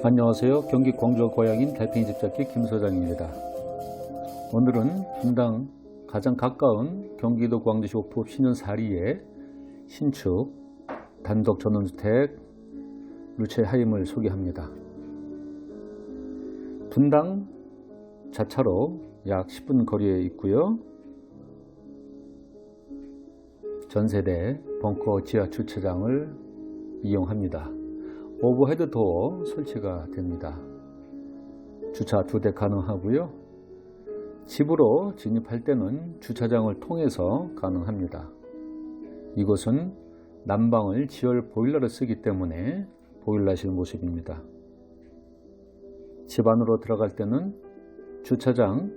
안녕하세요. 경기 광주 고향인 달팽이 집잡기 김 소장입니다. 오늘은 분당 가장 가까운 경기도 광주시 오포 신현 사리의 신축 단독 전원주택 루체 하임을 소개합니다. 분당 자차로 약 10분 거리에 있고요. 전세대 벙커 지하 주차장을 이용합니다. 오버헤드 도어 설치가 됩니다. 주차 두 대 가능하고요. 집으로 진입할 때는 주차장을 통해서 가능합니다. 이곳은 난방을 지열 보일러를 쓰기 때문에 보일러실 모습입니다. 집 안으로 들어갈 때는 주차장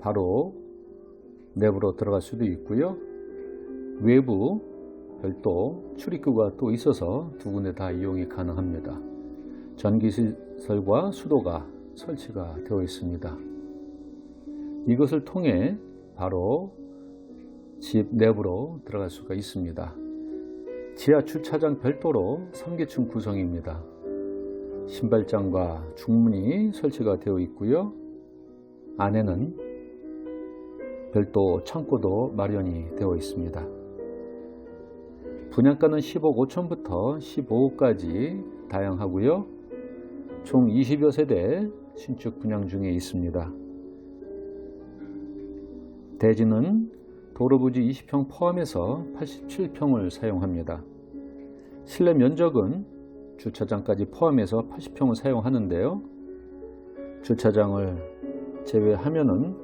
바로 내부로 들어갈 수도 있고요. 외부 별도 출입구가 또 있어서 두 군데 다 이용이 가능합니다. 전기시설과 수도가 설치가 되어 있습니다. 이것을 통해 바로 집 내부로 들어갈 수가 있습니다. 지하 주차장 별도로 3계층 구성입니다. 신발장과 중문이 설치가 되어 있고요. 안에는 별도 창고도 마련이 되어 있습니다. 분양가는 10억 5천부터 15억까지 다양하고요. 총 20여 세대 신축 분양 중에 있습니다. 대지는 도로 부지 20평 포함해서 87평을 사용합니다. 실내 면적은 주차장까지 포함해서 80평을 사용하는데요. 주차장을 제외하면은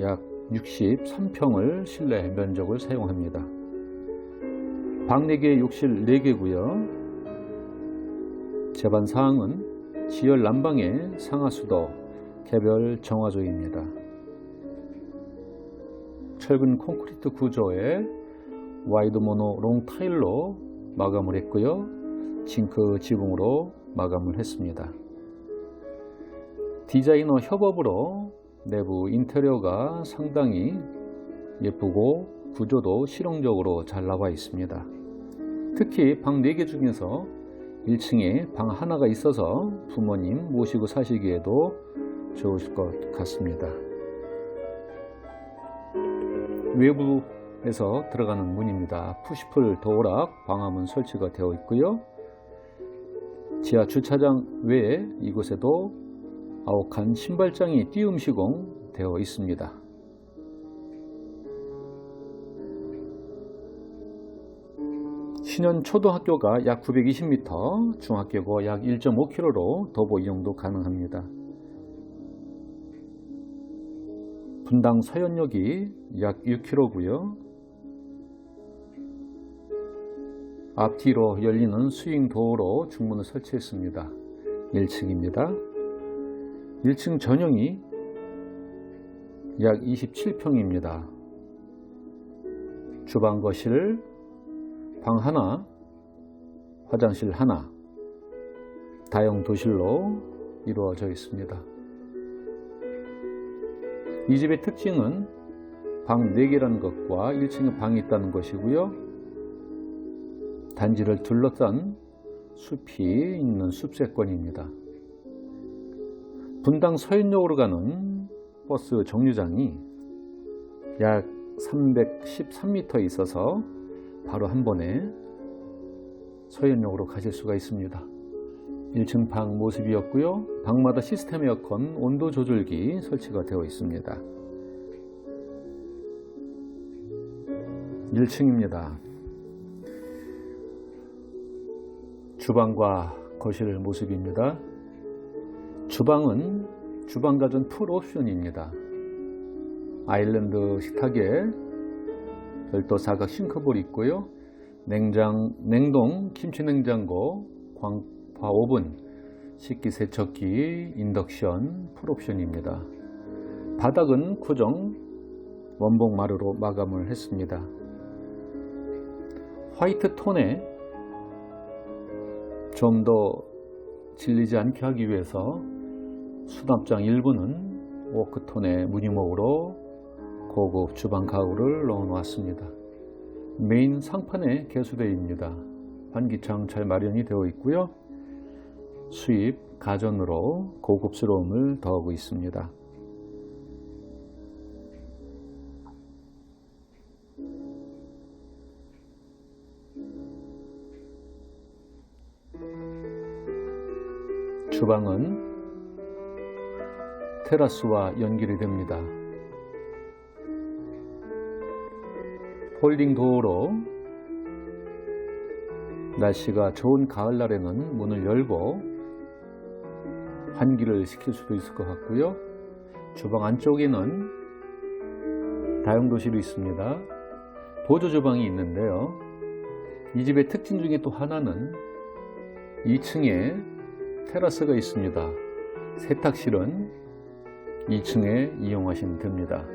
약 63평을 실내 면적을 사용합니다. 방 4개, 욕실 4개고요. 제반 사항은 지열 난방의 상하수도 개별 정화조입니다. 철근 콘크리트 구조의 와이드 모노 롱 타일로 마감을 했고요. 징크 지붕으로 마감을 했습니다. 디자이너 협업으로 내부 인테리어가 상당히 예쁘고 구조도 실용적으로 잘 나와 있습니다. 특히 방 4개 중에서 1층에 방 하나가 있어서 부모님 모시고 사시기에도 좋으실 것 같습니다. 외부에서 들어가는 문입니다. 푸시풀 도어락 방화문 설치가 되어 있고요. 지하 주차장 외에 이곳에도 아욱한 신발장이 띄움 시공 되어 있습니다. 신현 초등학교가 약 920m, 중학교가 약 1.5km로 도보 이용도 가능합니다. 분당 서현역이 약 6km고요. 앞뒤로 열리는 스윙 도어로 중문을 설치했습니다. 1층입니다. 1층 전용이 약 27평입니다. 주방 거실, 방 하나, 화장실 하나, 다용 도실로 이루어져 있습니다. 이 집의 특징은 방 4개라는 것과 1층에 방이 있다는 것이고요. 단지를 둘러싼 숲이 있는 숲세권입니다. 분당 서현역으로 가는 버스 정류장이 약 313m 있어서 바로 한 번에 서현역으로 가실 수가 있습니다. 1층 방 모습이었고요. 방마다 시스템 에어컨 온도 조절기 설치가 되어 있습니다. 1층입니다. 주방과 거실 모습입니다. 주방은 주방 가전 풀 옵션입니다. 아일랜드 식탁에 별도 사각 싱크볼이 있고요. 냉장, 냉동 김치 냉장고, 광파 오븐, 식기 세척기, 인덕션 풀옵션입니다. 바닥은 고정 원목 마루로 마감을 했습니다. 화이트 톤에 좀 더 질리지 않게 하기 위해서 수납장 일부는 워크톤의 무늬목으로 고급 주방 가구를 넣어 놓았습니다. 메인 상판에 개수대입니다. 환기창 잘 마련이 되어 있고요. 수입 가전으로 고급스러움을 더하고 있습니다. 주방은 테라스와 연결이 됩니다. 폴딩 도어로 날씨가 좋은 가을날에는 문을 열고 환기를 시킬 수도 있을 것 같고요. 주방 안쪽에는 다용도실이 있습니다. 보조 주방이 있는데요. 이 집의 특징 중에 또 하나는 2층에 테라스가 있습니다. 세탁실은 2층에 이용하시면 됩니다.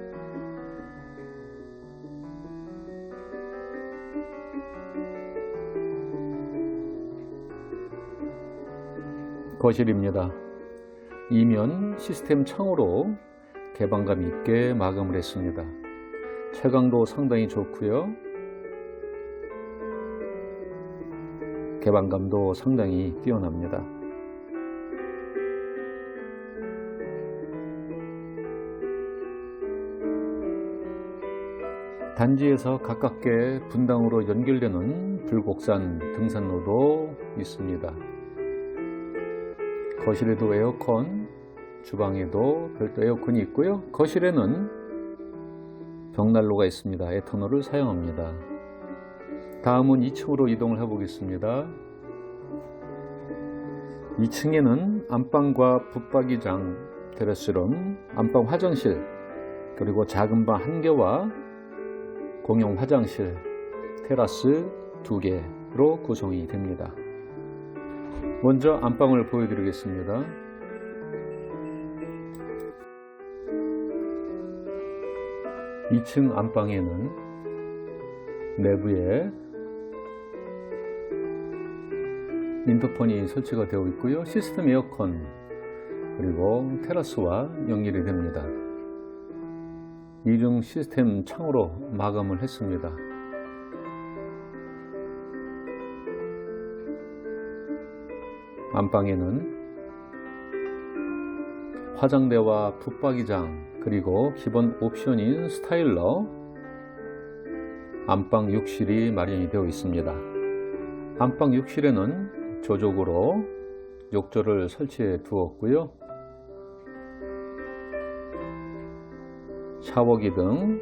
거실입니다. 이면 시스템 창으로 개방감 있게 마감을 했습니다. 채광도 상당히 좋고요. 개방감도 상당히 뛰어납니다. 단지에서 가깝게 분당으로 연결되는 불곡산 등산로도 있습니다. 거실에도 에어컨, 주방에도 별도 에어컨이 있고요. 거실에는 벽난로가 있습니다. 에터널을 사용합니다. 다음은 2층으로 이동을 해보겠습니다. 2층에는 안방과 붙박이장, 테레스룸, 안방 화장실, 그리고 작은 방 한 개와 공용 화장실, 테라스 두 개로 구성이 됩니다. 먼저 안방을 보여드리겠습니다. (2층) 안방에는 내부에 인터폰이 설치가 되어 있고요 시스템 에어컨 그리고 테라스와 연결이 됩니다 이중 시스템 창으로 마감을 했습니다. 안방에는 화장대와 붙박이장 그리고 기본 옵션인 스타일러 안방 욕실이 마련이 되어 있습니다. 안방 욕실에는 조적으로 욕조를 설치해 두었고요. 샤워기 등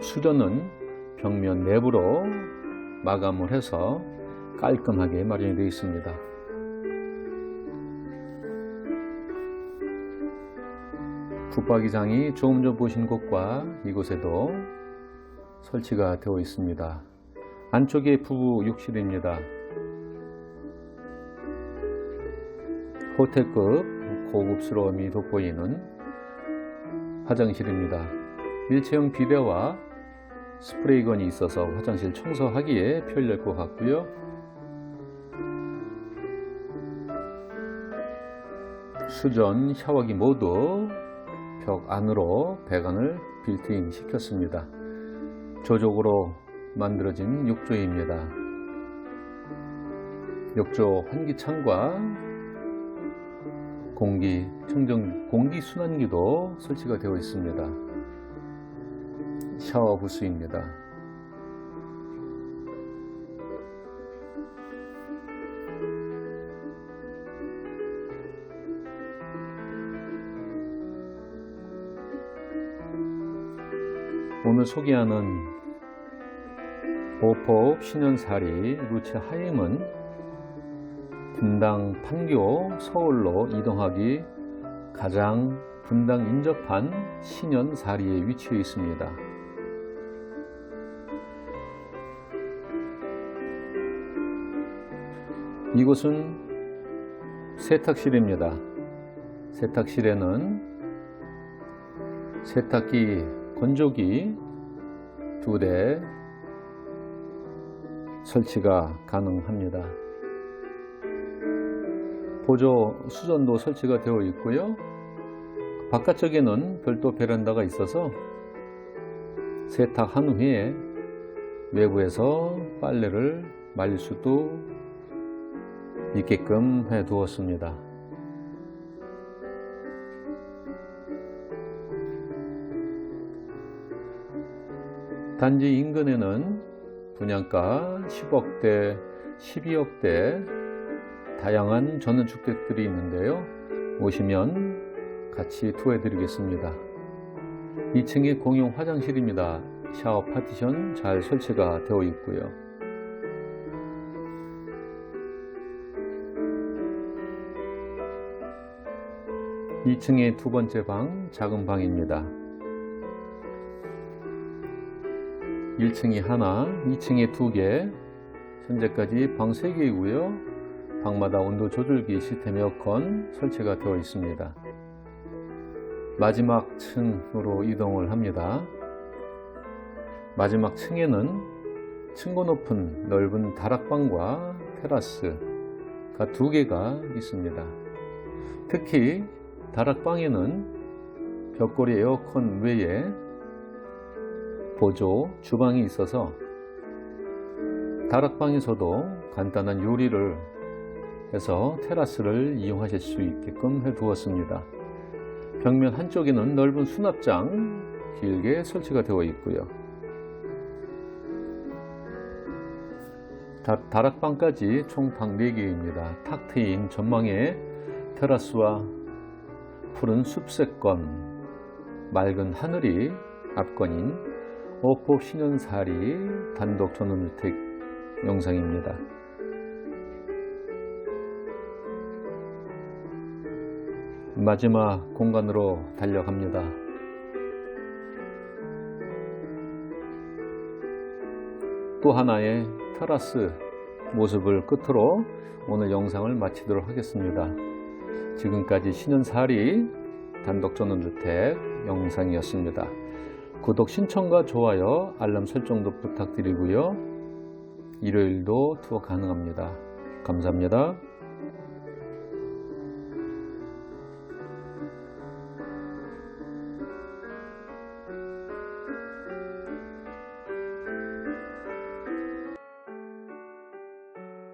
수전은 벽면 내부로 마감을 해서 깔끔하게 마련이 되어 있습니다. 붙박이장이 조금 전 보신 곳과 이곳에도 설치가 되어 있습니다. 안쪽에 부부 욕실입니다. 호텔급 고급스러움이 돋보이는 화장실입니다. 일체형 비데와 스프레이건이 있어서 화장실 청소하기에 편리할 것 같고요. 수전, 샤워기 모두 벽 안으로 배관을 빌트인 시켰습니다. 조적으로 만들어진 욕조입니다. 욕조 환기창과 공기 청정 공기 순환기도 설치가 되어 있습니다. 샤워 부스입니다. 소개하는 오포 신현사리 루체 하임은 분당 판교 서울로 이동하기 가장 분당 인접한 신현사리에 위치해 있습니다. 이곳은 세탁실입니다. 세탁실에는 세탁기, 건조기 두 대 설치가 가능합니다. 보조 수전도 설치가 되어 있고요. 바깥쪽에는 별도 베란다가 있어서 세탁한 후에 외부에서 빨래를 말릴 수도 있게끔 해 두었습니다. 단지 인근에는 분양가 10억대, 12억대 다양한 전원주택들이 있는데요. 오시면 같이 투어해 드리겠습니다. 2층에 공용 화장실입니다. 샤워 파티션 잘 설치가 되어 있고요. 2층의 두 번째 방, 작은 방입니다. 1층이 하나, 2층에 두 개, 현재까지 방 3개이고요. 방마다 온도 조절기 시스템 에어컨 설치가 되어 있습니다. 마지막 층으로 이동을 합니다. 마지막 층에는 층고 높은 넓은 다락방과 테라스가 두 개가 있습니다. 특히 다락방에는 벽걸이 에어컨 외에 보조 주방이 있어서 다락방에서도 간단한 요리를 해서 테라스를 이용하실 수 있게끔 해 두었습니다. 벽면 한쪽에는 넓은 수납장 길게 설치가 되어 있고요. 다, 다락방까지 총 방 4개입니다. 탁 트인 전망에 테라스와 푸른 숲세권, 맑은 하늘이 앞건인 오폭 신현사리 단독 전원주택 영상입니다. 마지막 공간으로 달려갑니다. 또 하나의 테라스 모습을 끝으로 오늘 영상을 마치도록 하겠습니다. 지금까지 신현사리 단독 전원주택 영상이었습니다. 구독 신청과 좋아요, 알람 설정도 부탁드리고요. 일요일도 투어 가능합니다. 감사합니다.